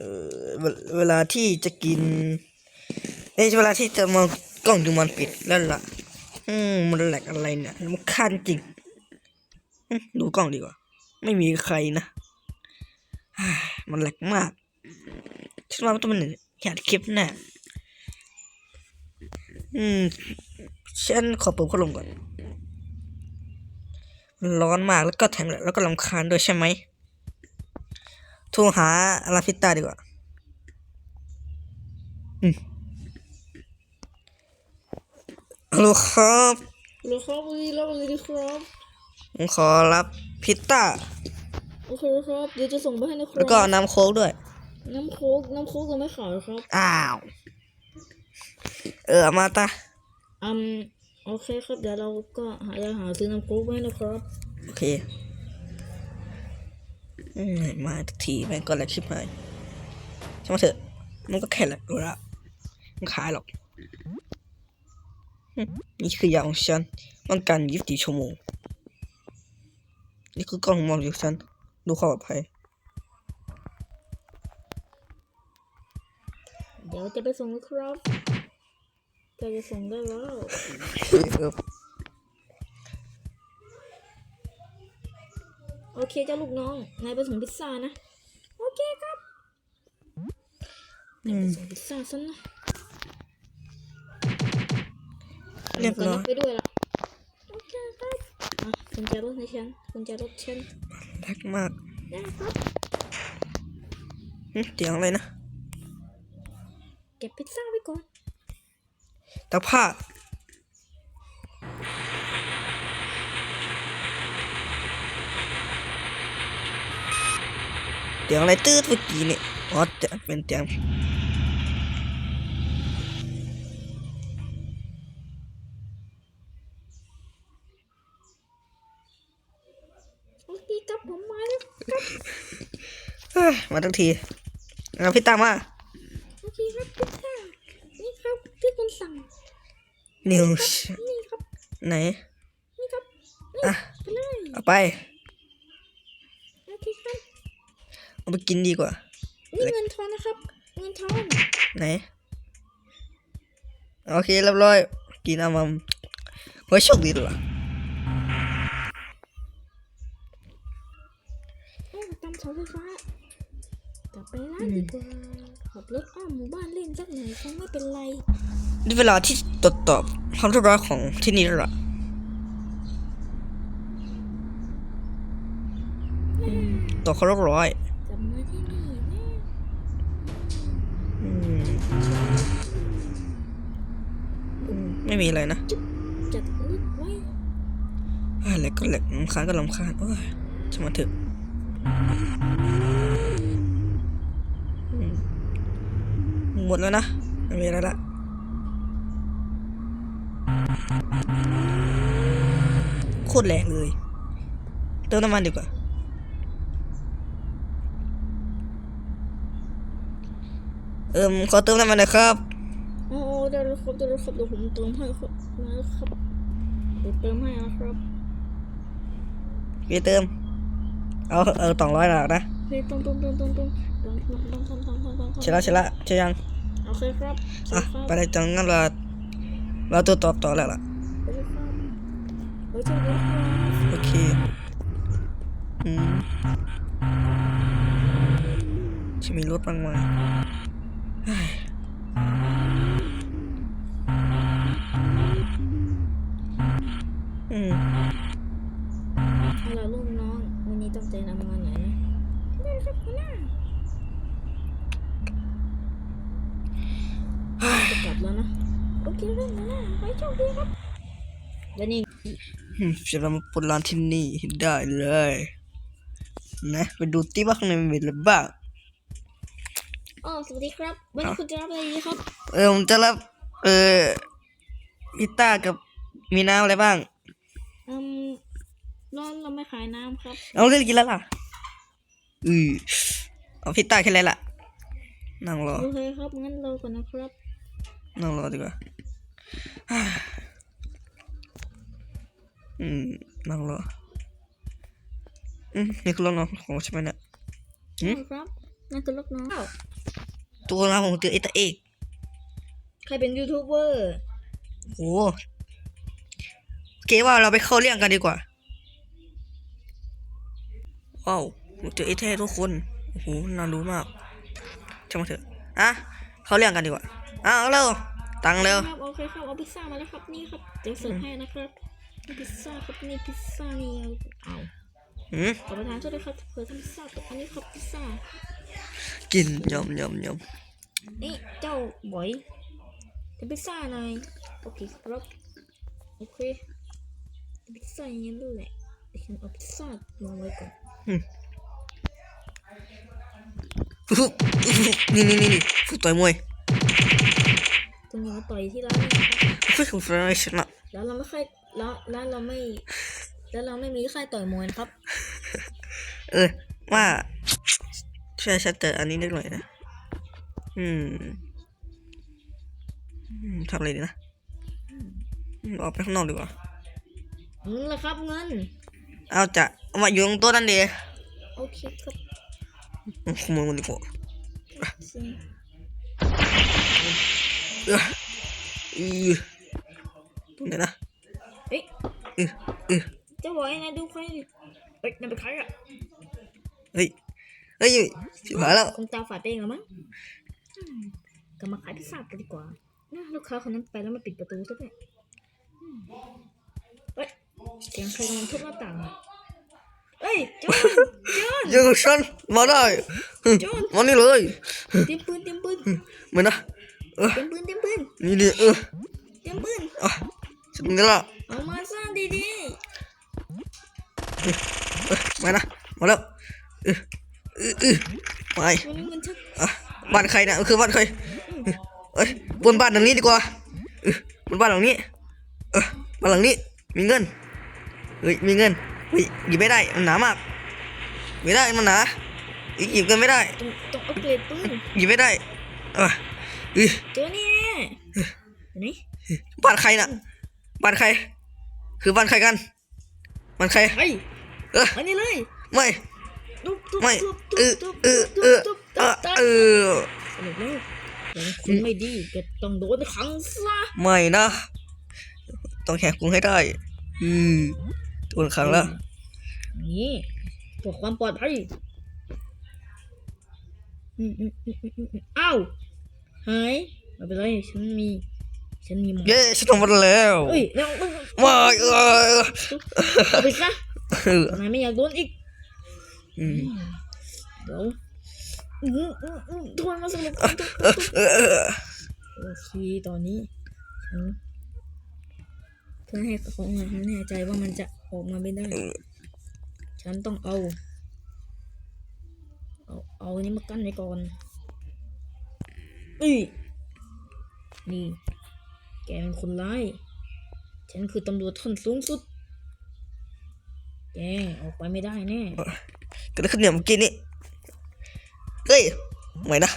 เออเวลาที่จะกินเอ้เวลาที่จะมองกล้องดูมันปิดแล้วล่ะ อืมมันแหลกอะไรเนี่ยมันคันจริงดูกล้องดีกว่า ไม่มีใครนะมันแหลกมากฉันว่ามันต้องเป็นเหตุคลิปแน่อืมฉันขอเปิดพัดลมก่อน ร้อนมากแล้วก็แถมแล้วก็ลำคาญด้วยใช่ไหม ทรหาอาราฟิต้าดีกว่า อืมฮัลโหลครับเหรอครับวันนี้รับอะไรดีครับผมขอรับพิซซ่าโอเคครับ เดี๋ยวจะส่งไปให้นะครัแล้วก็น้ำโค้กด้วย น้ำโค้กน้ำโค้กเราไม่ขายครับ อ้าว เออเอามาตาอืมโอเคครับ เดี๋ยวเราก็หาจะหาซื้อน้ำโค้กไว้นะครับ โอเคอื มมาทุกทีแม่งก็แหลกชิบหายช่างมาเถอะ มันก็แค่แหลกดูละมันขายหรอกอืมนี่คือยาของฉันต้องการยี่สิบสี่ชั่วโมง นี่คือกล้องมองอยู่ฉัน ดูความปลอดภัย เดี๋ยวจะไปส่งนะครับจะไปส่งได้แล้ว ออโอเคเจ้าลูกน้อง นายไปส่งพิซซ่านะ โอเคครับอืมส่งพิซซ่าซะนะเรียบร้อยก็นัไปด้วยละโอเคครับอะกุญแจรถในฉันกุญแจรถฉันแหลกมากได้ครับหึเสียงอะไรนะ เก็บพิซซ่าไว้ก่อนตะผ้า สียงอะไรตืดเมื่อกี้เนี่ยอ๋อจะเป็นเสียงโอเคครับผมมาแล้วครับเฮ้ยมาทั้งทีเอาพี่ตามมา โอเคครับพิซซ่านี่ครับที่คุณสั่งนิวนี่ครับไหน นี่ครับนี่อะ ไปเลย เอาไป โอเคครับ เอาไปกินดีกว่า นี่เงินทอนนะครับ เงินทอนไหนโอเคเรียบร้อย กินเอามาเฮ้ยโชคดีด้วยว่ะโอ้ตามเสาไฟฟ้ากลับไปร้านดีกว่าขับรถอ้อมหมู่บ้านเล่นสักหน่อยคงไม่เป็นไรนี่เวลาที่ตรวจสอบความเรียบร้อยของที่นี่แล้วล่ะอืมต่อเขาเรียบร้อย่มีอะไรนะจัดรถไว้เอ้ยแหลกก็แหลกลำคาญก็ลำคาญโอ้ยช่างมันเถอะหมดแล้วนะไม่มีอะไรละโคตรแรงเลยเติมน้ำมันดีกว่าเอิมขอเติมน้ำมันหน่อยครับ ได้แล้วครับได้แล้วครับเดี๋ยวผมเติมให้ครับมาแล้วครับเดี๋ยวเติมให้นะครับพี่เติม เอาเออสองร้อยแล้วนะเฮ้ยตรงตรงตรงตรงตรงตรงตรงตรงตรงตรงตรงตรงเชละเชละเชยังโอเคครับอะโอเคครับไปเลยจังงั้นเราเราตัวตอบต่อแล้วล่ะโอเคครับโอเคครับโอเคอืมจะมีรถบ้างไหม ได้ครับหัวหน้าจะกลับแล้วนะ โอเคครับหัวหน้าไปโชคดีครับแล้วนี่อืมจะเรามาปล้นร้านที่นี่ให้ได้เลย นะไปดูที่ว่าข้างในมีอะไรบ้างอ๋อสวัสดีครับ วันนี้คุณจะรับอะไรดีครับ เออผมจะรับ เออพิต้ากับมีน้ำอะไรบ้าง อืมร้อนเราไม่ขายน้ำครับ เอาเล่นกินแล้วล่ะ อือเอาพิต้าแค่ไรล่ะ นั่งรอ โอเคครับ งั้นเราก่อนนะครับ นั่งรอดีกว่าอ่าอืม นั่งรอ อืมนี่คือรถน้องของใช่ไหมเนี่ยหืมครับนั่นคือลูกน้อง ตัวเราของเจอเอตาเอก ใครเป็นยูทูบเบอร์โอ้เก๋ว่าเราไปเข้าเรื่องกันดีกว่า ว้าว เจอเอตาทุกคนโอ้โหน่ารู้มากช่างมาเถอะอะเข้าเรื่องกันดีกว่าอ้าวเร็วตังค์เร็วครับโอเคครับเอาพิซซ่ามาแล้วครับนี่ครับเดี๋ยวเสิร์ฟให้นะครับนี่พิซซ่าครับนี่พิซซ่านี่เอาหืมขอประทานโทษด้วยครับเผื่อทำพิซซ่าตกอันนี้ครับพิซซ่ากินยำยำยนี่เจ้าบอยทำพิซซ่าหน่อยโอเคครับโอเคพิซซ่าอย่างนี้ด้วยแหละเดี๋ยวฉันเอาพิซซ่าวางไว้ก่อนำ ฟุ๊บนี่นี่นี่นี่ฝึกต่อยมวยคุณอย่ามาต่อยที่ร้านนะครับฝึกฝึกต่อยมวยชนะแล้วเราไม่ค่อยแล้วแล้วเราไม่ แล้วเราไม่มีค่ายต่อยมวยนะครับ เออ ว่าช่วยชัดเจออันนี้นิดหน่อยนะ อืมอืมทำอะไรดีนะอืมออกไปข้างนอกดีกว่าเงินละครับเงิน เอาจะเอามาอยู่ตรงโต๊ะนั่นดีโอเคครับ อืมขโมยมันดีกว่าสิเอออือตรงไหนนะเอ๊ะเออเออเจ้าบอยนายดูใครดิเอ๊ะนายเป็นใครอะเฮ้ยเฮ้ยชิบหายแล้วคงตาฝาดเองเหรอมั้งอืมก็มาขายพิซซ่ากันดีกว่าน่าลูกค้าคนนั้นไปแล้วมาปิดประตูซะด้วยอืมเฮ้ยเสียงใครกำลังทุบหน้าต่าง อะเอ้ยโจอนโจอนยังฉันมาได้อืมโจอนมานี่เลยเตรียมปืนเตรียมปืนเหมือนนะเออเตรียมปืนเตรียมปืนนี่ดิเออเตรียมปืนอะฉันนี่ละเอามาสร้างดีเออมานะมาแล้วเออเออเออไปๆวันนี้เงินชักอะบ้านใครเนี่ยมันคือบ้านใครเออเอ้ยบนบ้านหลังนี้ดีกว่าเออบนบ้านหลังนี้ เออบ้านหลังนี้มีเงินเฮ้ยมีเงิน เฮ้ยหยิบไม่ได้มันหนามากไม่ได้มันหนาอีกหยิบเงินไม่ได้ต้องต้องอัปเกรดปืนหยิบไม่ได้เออเออเจอนี่ไหนบ้านใครน่ะบ้านใคร คือบ้านใครกันบ้านใครไอ้เอออันนี้เลยไม่ทุบทุบไม่ทุบเอทุอบเออเออทุบเออทุบเออสรุปแล้วเป็นคนไม่ดีแกต้องโดนขังซะไม่นะ ต้องแหกคุกให้ได้ อืม โดนขังแล้ว นี่เพื่อความปลอดภัยอืมอืมอืมอืมอืมอ้าวหายไม่เป็นไรฉันมี ฉันมีหมอเย้ฉันทำมันแล้วเอ้ยแล้วมึงไม่เออเอาไปซะเออนายไม่อยากโดนอีกอืมเดี๋ยวอืมอืมอืมทวนมาสรุปกันทุกเออเออเออโอเคตอนนี้ฉันเพื่อให้ของฉันแน่ใจว่ามันจะ ออกมาไม่ได้ ฉันต้องเอา เอา เอาอันนี้มากั้นไว้ก่อนเอ้ยนี่ แกเป็นคนร้าย ฉันคือตำรวจท่านสูงสุด แกออกไปไม่ได้แน่เกิดอะไรขึ้นเนี่ยเมื่อกี้นี่เฮ้ยไม่นะ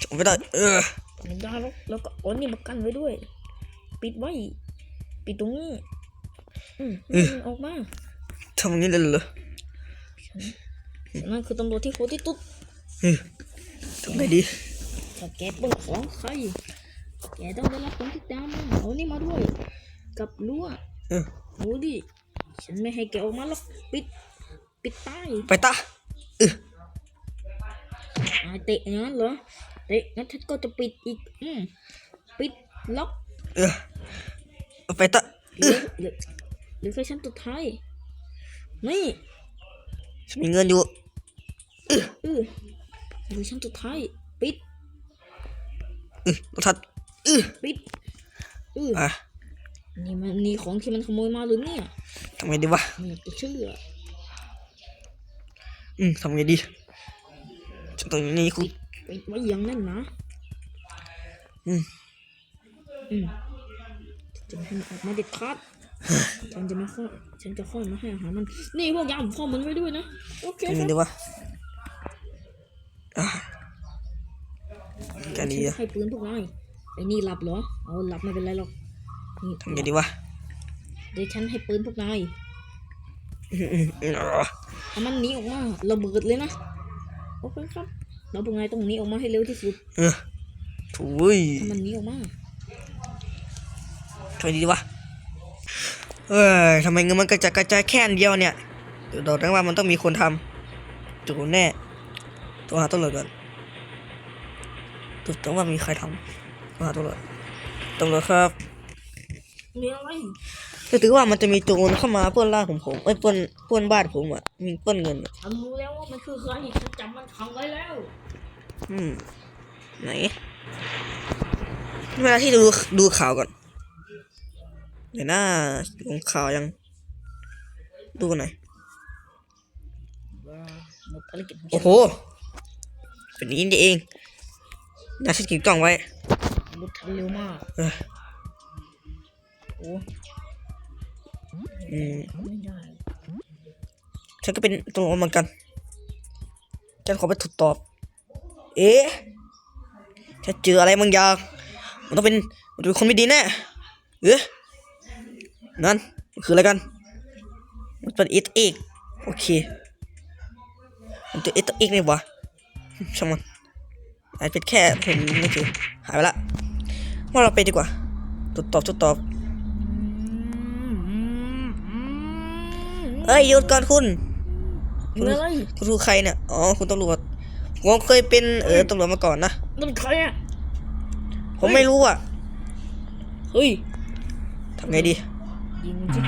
จบไม่ได้ เออไม่ได้แล้วแล้วก็เอานี่มากั้นไว้ด้วย ปิดไว้ ปิดตรงนี้ อืมไม่ให้มันออกมาทำอย่างนี้เลยเหรอฉันนั่นคือตำรวจที่โหดที่สุดเออทำไงดีถ้าแกปล้นของใครแกต้องได้รับผลที่ตามมาเอานี่มาด้วย กับรั้วเออดูดิฉันไม่ให้แกออกมาหรอกปิด ปิดใต้ไปตาเอออ่าเตะอย่างนั้นเหรอเตะงั้นฉันก็จะปิดอีกอืมปิดล็อกเออเอาไปตาเหลือเหลือเหลือแค่ชั้นสุดท้ายนี่ฉันมีเงินอยู่เออเหลือชั้นสุดท้าย ปิดเออรถทัดเออปิดเอออะนี่มันนี่ของที่มันขโมยมาหรือเนี่ยทำไงดีวะไม่อยากจะเชื่ออืมทำไงดีฉันต้องอย่างนี้คุปิณดปิดไว้อย่างนั้นนะอืมอืมจะไม่ให้มันออกมาเด็ดขาด ฉันจะไม่ค่อยฉันจะค่อยมาให้อาหารมัน นี่พวกยามข้อมันไว้ด้วยนะ โอเคทำคไงรับดีวะอะแค่ฉันนี้จะอะให้ปืนพวกนายไอ้นี่หลับเหรอ เอาหลับไม่เป็นไรหรอกนี่ทำไงดีวะ เดี๋ยวฉันให้ปืนพวกนายอืมอืมอืมอะถ้ามันหนีออกมาระเบิดเลยนะ โอเคครับ เราเป็นไงต้องหนีออกมาให้เร็วที่สุดเออถุยถ้ามันหนีออกมาทำไมดีวะ เอ้ยทำไมเงินมันกระจายกระจายแค่อันเดียวเนี่ยเดี๋ยวบอกนะว่ามันต้องมีคนทำจูแน่ตัวหาตำรวจก่อนตัวต้องว่ามีใครทำตัวหาตำรวจตำรวจครับมีอะไรก็ถือว่ามันจะมีโจรเข้ามาปล้นล่าของผมเอ้ยปล้นปล้นบ้านผมอะมีปล้นเงินอะฉันรู้แล้วว่ามันคือใครฉันจำมันขังไว้แล้ว อืมไหนเวลาที่ดูดูข่าวก่อน เดี๋ยวหน้าลงข่าวยัง ดูหน่อยหมดภารกิจของฉัโอ้นโห เป็นอย่างนี้นี่เองน่าฉันกินกล้องไว้รถทันเร็วมากเออโอ้อืมไม่ได้ฉันก็เป็นตำรวจเหมือนกัน ฉันขอไปถูกตอบ เอ๊ะถ้าเจออะไรบางอย่าง มันต้องเป็นมันต้องเป็นคนไม่ดีแน่เอ๊ะ นั่นมันคืออะไรกันมันเป็นเอตเอกโอเคมันจะเอตเอกนี่วะช่างมันอาจเป็นแค่ผมไม่คือหายไปละว่าเราไปดีกว่าตรวจตอบตรวจตอบเอ้ยหยุดก่อนคุณมีอะไรคุณคือใครเนี่ยอ๋อคุณตำรวจผมเคยเป็นเออตำรวจมาก่อนนะนั่นใครอะผมไม่รู้อะเฮ้ยทำไงดี ยิงสิ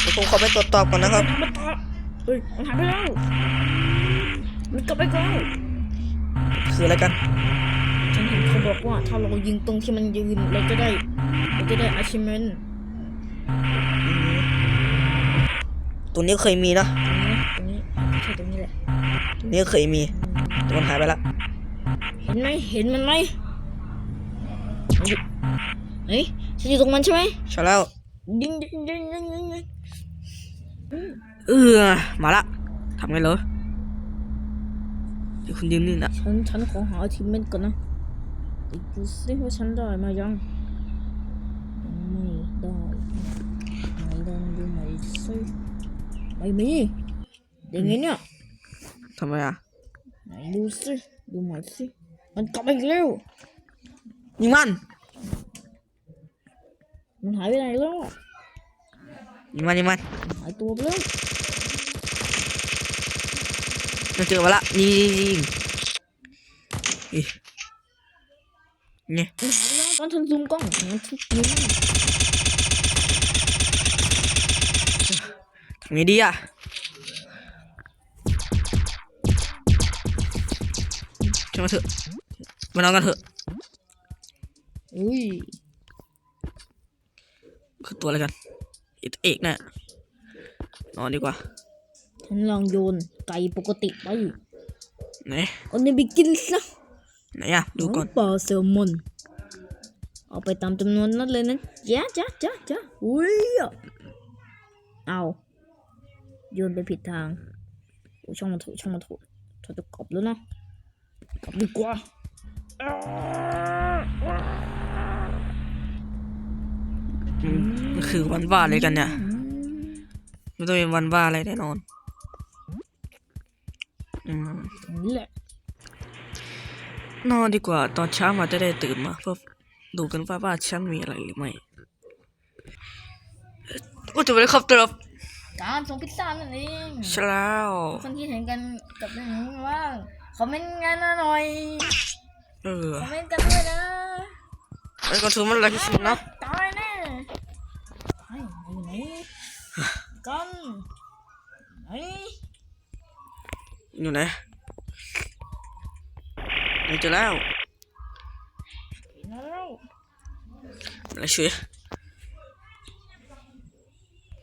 เดี๋ยวผมขอไปตรวจสอบก่อนนะครับ มันตาเฮ้ยมันหายไปแล้วมันกลับไปแล้วคืออะไรกันฉันเห็นเขาบอกว่า ถ้าเรายิงตรงที่มันยืนเราจะได้เราจะได้ achievement ตรงนี้เคยมีนะตรงนี้ตรงนี้ใช่ตรงนี้แหละตรงนี้เคยมีแต่มันหายไปละเห็นไหมเห็นมันไหมมันอยู่เฮ้ย ฉันอยู่ตรงมันใช่ไหมใช่แล้วยิงยิงยิงยิงยิงยิงเออมาละทำไงเหรอเดี๋ยวคุณยืนนี่นะฉันฉันขอหา achievement ก่อนนะไปดูสิว่าฉันได้มายังยังไม่ได้ไหนลองดูไหนอยสิไม่มีอย่างงี้เนี่ยทำไมอะไหนดูสิดูหน่อยสิมันกลับมาอีกแล้วยิงมัน มันหายไปไหนแล้วอะยิงมันยิงมันหายตัวไปแล้วมันเจอมาละยิงยิงยิงอีนี่มันหายไปแล้วตอนฉันซูมกล้องมันทุกนิ้วทำไงดีอะช่างมาเถอะมานอนกันเถอะอุ้ย คือตัวอะไรกันเอกเอกแน่นอนดีกว่า ฉันลองโยนไก่ปกติไปไหนเอาเนี่ยไปกินซะไหนอะดูก่อนปลาแซลมอนเอาไปตามจำนวนนั้นเลยนะจ้าจ้าจ้าจ้าอุ้ยอะเอาโยนไปผิดทางโอ้ช่างมันเถูกช่างมันเถูกฉันจะกลับแล้วนะกลับดีกว่า อืมมัน คือวันบ้าอะไรกันเนี่ยไม่ต้องเป็นวันบ้าอะไรแน่นอน อืมตรงนี้แหละ นอนดีกว่า ตอนเช้ามาจะได้ตื่นมาเพื่อดูกันว่าบ้านฉันมีอะไรหรือไม่โอ้จะไปเลยครับเตอร์การส่งพิซซ่านั่นเองใช่แล้วคนที่เห็นกันกับเรื่องนี้ว่าคอมเมนต์กันนะหน่อย เออคอมเมนต์กันด้วยนะไอ้กระสุนมันอะไรที่สุดนะตายแน่ ไอ้ไหนไหนกันไหนอยู่ไหนนี่เจอแล้วแล้วอะไรช่วย